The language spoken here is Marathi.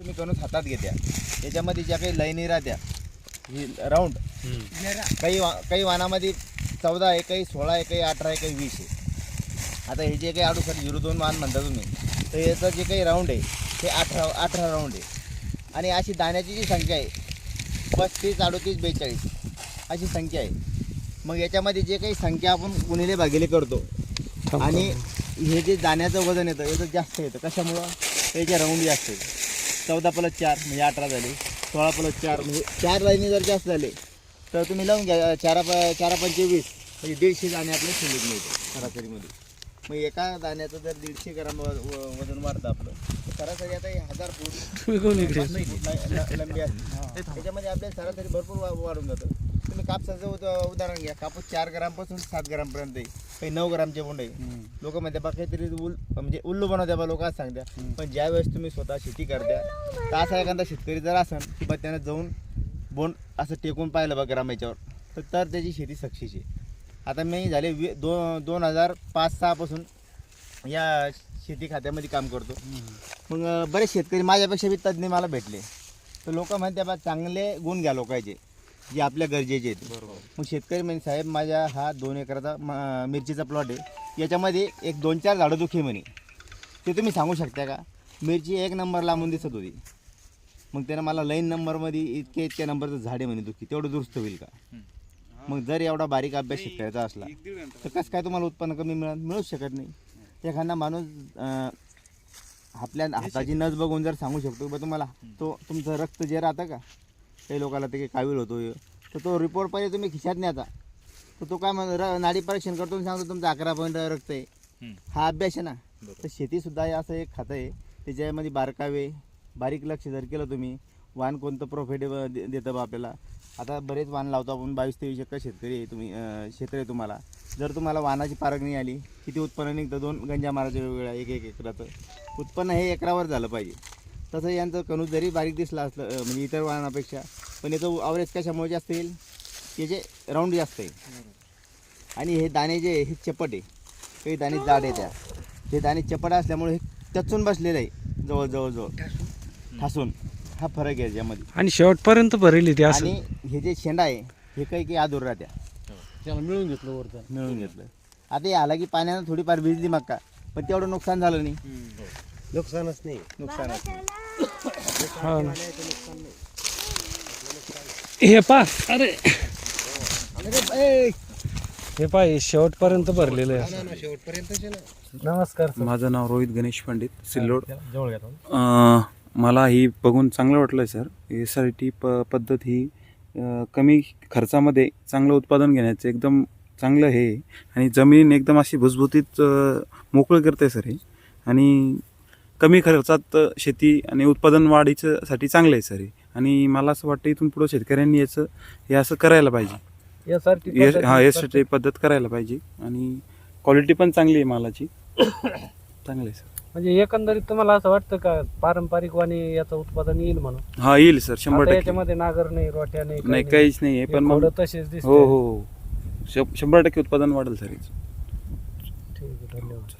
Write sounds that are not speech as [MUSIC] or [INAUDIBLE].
तुम्ही कणूस हातात घेत्या. याच्यामध्ये ज्या काही लाईनी राहत्या ही राऊंड. काही वा काही वाहनामध्ये चौदा आहे काही सोळा आहे काही अठरा आहे काही वीस आहे. आता हे जे काही अडुसष्ट झिरो दोन वाहन म्हणता तुम्ही तर याचं जे काही राऊंड आहे ते अठरा अठरा राऊंड आहे. आणि अशी दाण्याची जी संख्या आहे पस्तीस अडोतीस बेचाळीस अशी संख्या आहे. मग याच्यामध्ये जे काही संख्या आपण गुणिले भागिले करतो आणि हे जे दाण्याचं वजन येतं याचं जास्त येतं. कशामुळं? याचे राऊंड जास्त येतं चौदा प्लस चार म्हणजे अठरा झाले. सोळा प्लस चार म्हणजे चार लाईनी जर जास्त झाले तर तुम्ही लावून घ्या चारा प चारा पंचवीस म्हणजे दीडशे दाणे आपले शिल्लक मिळते सरासरीमध्ये. मग एका दाण्याचं जर दीडशे ग्राम वजन वाढतं आपलं तर सरासरी आता हे हजार फूट लंबी असते त्याच्यामध्ये आपल्या सरासरी भरपूर वाढून जातं. तुम्ही कापसाचं उद- उदाहरण घ्या. कापूस चार ग्रामपासून सात ग्रामपर्यंत आहे. काही नऊ ग्रामचे बोंड आहे. लोक म्हणते बा काहीतरी उल म्हणजे उल्लू बनवत्या बा लोक असं सांगत्या. पण ज्या वेळेस तुम्ही स्वतः शेती करत्या तर असा एखादा शेतकरी जर असन की बा त्यानं जाऊन बोंड असं टेकून पाहिलं बा ग्राम याच्यावर तर तर त्याची शेती सक्सेस आहे. आता मी झाले वी दोन दोन हजार पाच सहापासून या शेती खात्यामध्ये काम करतो. मग अं, बरेच शेतकरी माझ्यापेक्षा बी तज्ज्ञ मला भेटले. तर लोक म्हणते बा चांगले गुण घ्या लोकांचे. जे आपल्या गरजेचे आहेत. बरोबर. मग शेतकरी म्हणजे साहेब माझ्या हा दोन एकराचा म- मिरचीचा प्लॉट आहे. याच्यामध्ये एक दोन चार झाडं दुखी म्हणे. ते तुम्ही सांगू शकता का? मिरची एक नंबर लांबून दिसत होती. मग त्यानं मला लाईन नंबरमध्ये इतके इतक्या नंबरचं झाडे म्हणे दुखी. तेवढं दुरुस्त होईल का? मग जर एवढा बारीक अभ्यास शेतकऱ्याचा असला तर कसं काय तुम्हाला उत्पन्न कमी मिळत मिळूच शकत नाही. एखादा माणूस अं, आपल्या हाताची नस बघून जर सांगू शकतो बा तुम्हाला तो तुमचं रक्त जे राहतं का काही लोकांना ते कावीळ होतो तर तो रिपोर्ट पहिले तुम्ही खिशात न्याचा तर तो काय म्हण र- नाडी परीक्षण करतो आणि सांगतो तुमचं अकरा पॉईंट रक्त आहे हा अभ्यास आहे ना. तर शेतीसुद्धा हे असं एक खातं आहे. त्याच्यामध्ये बारकावे बारीक लक्ष जर केलं तुम्ही वाहन कोणतं प्रॉफिट देतं बा आपल्याला. आता बरेच वाहन लावतो आपण बावीस तेवीस एकर शेतकरी आहे तुम्ही अं, क्षेत्र आहे तुम्हाला. जर तुम्हाला वाहनाची नाही आली किती उत्पन्न निघतं? दोन गंजा मारायच्या वेगवेगळ्या एक एक एकराचं. उत्पन्न हे एकरावर झालं पाहिजे. तसं यांचं कणूस जरी बारीक दिसला असलं म्हणजे इतर वाहनापेक्षा पण याचं आवरेज कशामुळे जास्त येईल? याचे राऊंड जास्त आहे. आणि हे दाणे जे आहे, हे चपट आहे. काही दाणे जाड आहे त्या. ते दाणे चपट असल्यामुळे हे टचून बसलेलं आहे जवळ जवळ जवळ ठासून. हा फरक आहे याच्यामध्ये. आणि शेवटपर्यंत भरेली ते असं. आणि हे जे शेंडा आहे हे काही काही आदूर राहत्या. त्याला मिळून घेतलं वरतं मिळून घेतलं. आता हे आला की पाण्यानं थोडीफार भिजली मक्का पण तेवढं नुकसान झालं नाही. नुकसानच नाही. नुकसान हा ना. हे पा अरे हे पाय शेवटपर्यंत भरलेलं आहे. नमस्कार माझं नाव रोहित गणेश पंडित सिल्लोड. जवळ घेतो अं, मला ही बघून चांगलं वाटलं सर एस टी प पद्धत ही अं, कमी खर्चामध्ये चांगलं उत्पादन घेण्याचं एकदम चांगलं हे. आहे. आणि जमीन एकदम अशी भुसभुतीत अं, मोकळं करते सर हे. आणि कमी खर्चात शेती आणि उत्पादन वाढीचं साठी चांगलं आहे सर हे. आणि मला असं वाटतं इथून पुढं शेतकऱ्यांनी याचं हे असं करायला पाहिजे. यासारखी हा एस टी पद्धत करायला पाहिजे. आणि क्वालिटी पण चांगली आहे मालाची. [COUGHS] चांगली आहे सर. म्हणजे एकंदरीत तुम्हाला असं वाटतं का पारंपरिक वाणी याचं उत्पादन येईल म्हणून? हा येईल सर. शंभर आता टक्के. याच्यामध्ये नागर नाही रोट्या नाही नाही काहीच नाही आहे पण मग तसेच हो हो हो. शं- शंभर टक्के उत्पादन वाढेल सर याचं. ठीक आहे धन्यवाद.